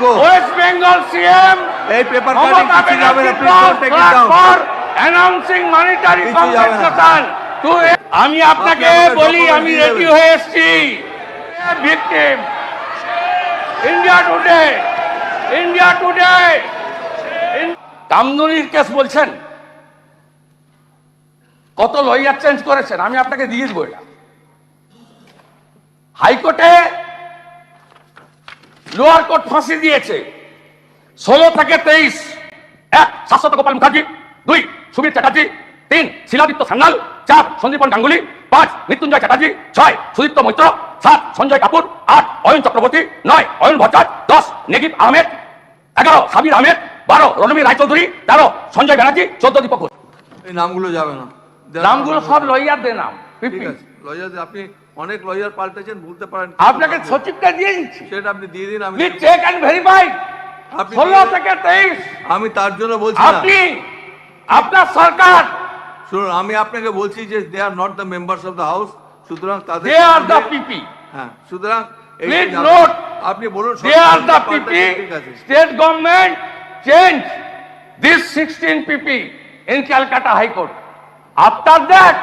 will go. West Bengal CM এই paper cutting কিছু যাবে না please don't take it down for announcing monetary কিছু যাবে না। compensation to আমি আপনাকে বলি আমি রেডি হয়ে এসেছি। Victim India today India today কামদুনির case বলছেন। কত লয়ার চেঞ্জ করেছেন আমি আপনাকে দিয়ে দেবো এটা। হাইকোর্টে লোয়ার কোর্ট ফাঁসি দিয়েছে। ষোলো থেকে তেইশ। এক শাশ্বত গোপাল মুখার্জি। দুই সুবীর চ্যাটার্জি। তিন শিলাদিত্য সান্যাল চার সন্দীপন গাঙ্গুলি। পাঁচ মৃত্যুঞ্জয় চ্যাটার্জি। ছয় সুদীপ্ত মৈত্র। সাত সঞ্জয় কাপুর। আট অয়ন চক্রবর্তী। নয় অয়ন ভট্টাচ। দশ নেগিব আহমেদ। এগারো সাবির আহমেদ। বারো রণবীর রায়চৌধুরী। তেরো সঞ্জয় ব্যানার্জি। চোদ্দ দীপক। এই নামগুলো যাবে না। নামগুলো সব লয়ারদের নাম। ঠিক আছে লয়ার আপনি অনেক লয়ার পাল্টেছেন ভুলতে পারেন আপনাকে সচিবটা দিয়ে দিচ্ছি। সেটা আপনি দিয়ে দিন আমি প্লিজ চেক অ্যান্ড ভেরিফাই ষোলো থেকে তেইশ। আমি তার জন্য বলছি আপনি আপনার সরকার। শুনুন আমি আপনাকে বলছি যে they are not the members of the house সুতরাং তাদের দে আর দ্য পিপি হ্যাঁ সুতরাং যে- note, আপনি বলুন they are the PP state government change this sixteen PP in Calcutta high court after that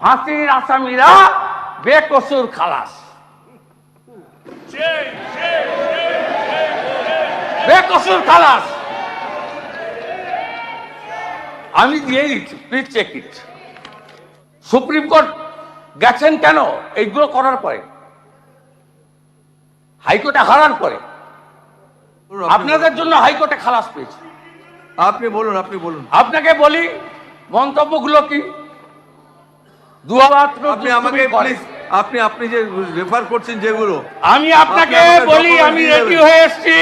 ফাঁসির আসামিরা বেকসুর খালাস। বেকসুর খালাস। আমি দিয়ে দিচ্ছি please check it supreme court গেছেন কেন? এইগুলো করার পরে। হাইকোর্টে হারার পরে। আপনাদের জন্য হাইকোর্টে খালাস পেয়েছে। আপনি বলুন আপনি বলুন। আপনাকে বলি মন্তব্যগুলো কি? আপনি আমাকে প্লিজ আপনি আপনি যে রেফার করছেন যেগুলো আমি আপনাকে বলি আমি রেডি হয়ে এসেছি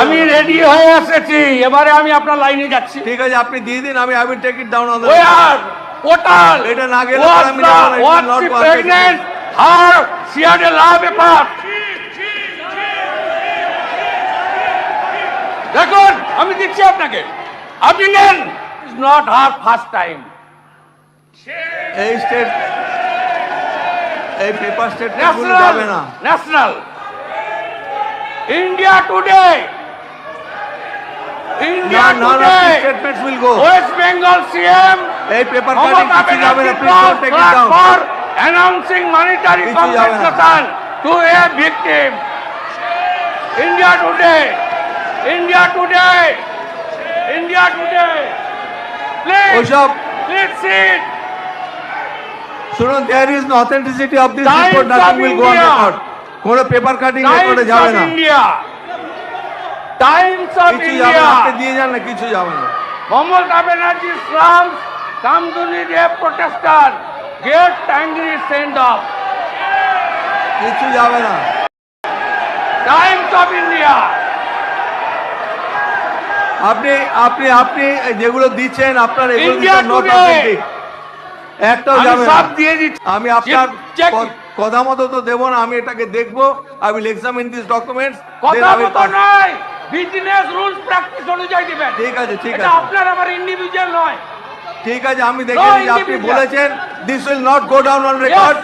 আমি রেডি হয়ে এসেছি এবারে আমি আপনার লাইনে যাচ্ছি ঠিক আছে আপনি দিয়ে দিন আমি I will take it down on the? Total. এটা না গেলে আমি the- যাব না, it will was not she work. pregnant? Her, she had a law paper. দেখুন আমি দিচ্ছি আপনাকে আপনি নেন is not her first time এই স্টেট এই পেপার স্টেট যাবে ন্যাশনাল না national India today India none of today these statements will go West Bengal CM এই পেপার কাটিং Mamata কিছু যাবে না Banerjee please don't take it flag down for announcing monetary কিছু যাবে না। compensation to a victim. India today, India today, India today. শুনুন there is no authenticity of this report nothing will go on. Record কোনো paper cutting রেকর্ডে যাবে না কিছু যাবে না আপনি. দিয়ে যান না কিছু যাবে না Mamata Banerjee slums Kamduni rape protester get angry send off. কিছু যাবে না Times of India. আপনি আপনি আপনি যেগুলো দিচ্ছেন আপনার এগুলো নট. অথেন্টিক একটাও আমি যাবে সব দিয়ে দিচ্ছি। আমি আপনার. কথা মতো তো দেব না আমি এটাকে দেখব। I will examine this documents কথা মতো নয় বিজনেস রুলস প্র্যাকটিস অনুযায়ী দিবেন। ঠিক আছে ঠিক আছে। আপনার আমার ইন্ডিভিজুয়াল নয়। ঠিক আছে আমি দেখে আপনি বলেছেন this will not go down on record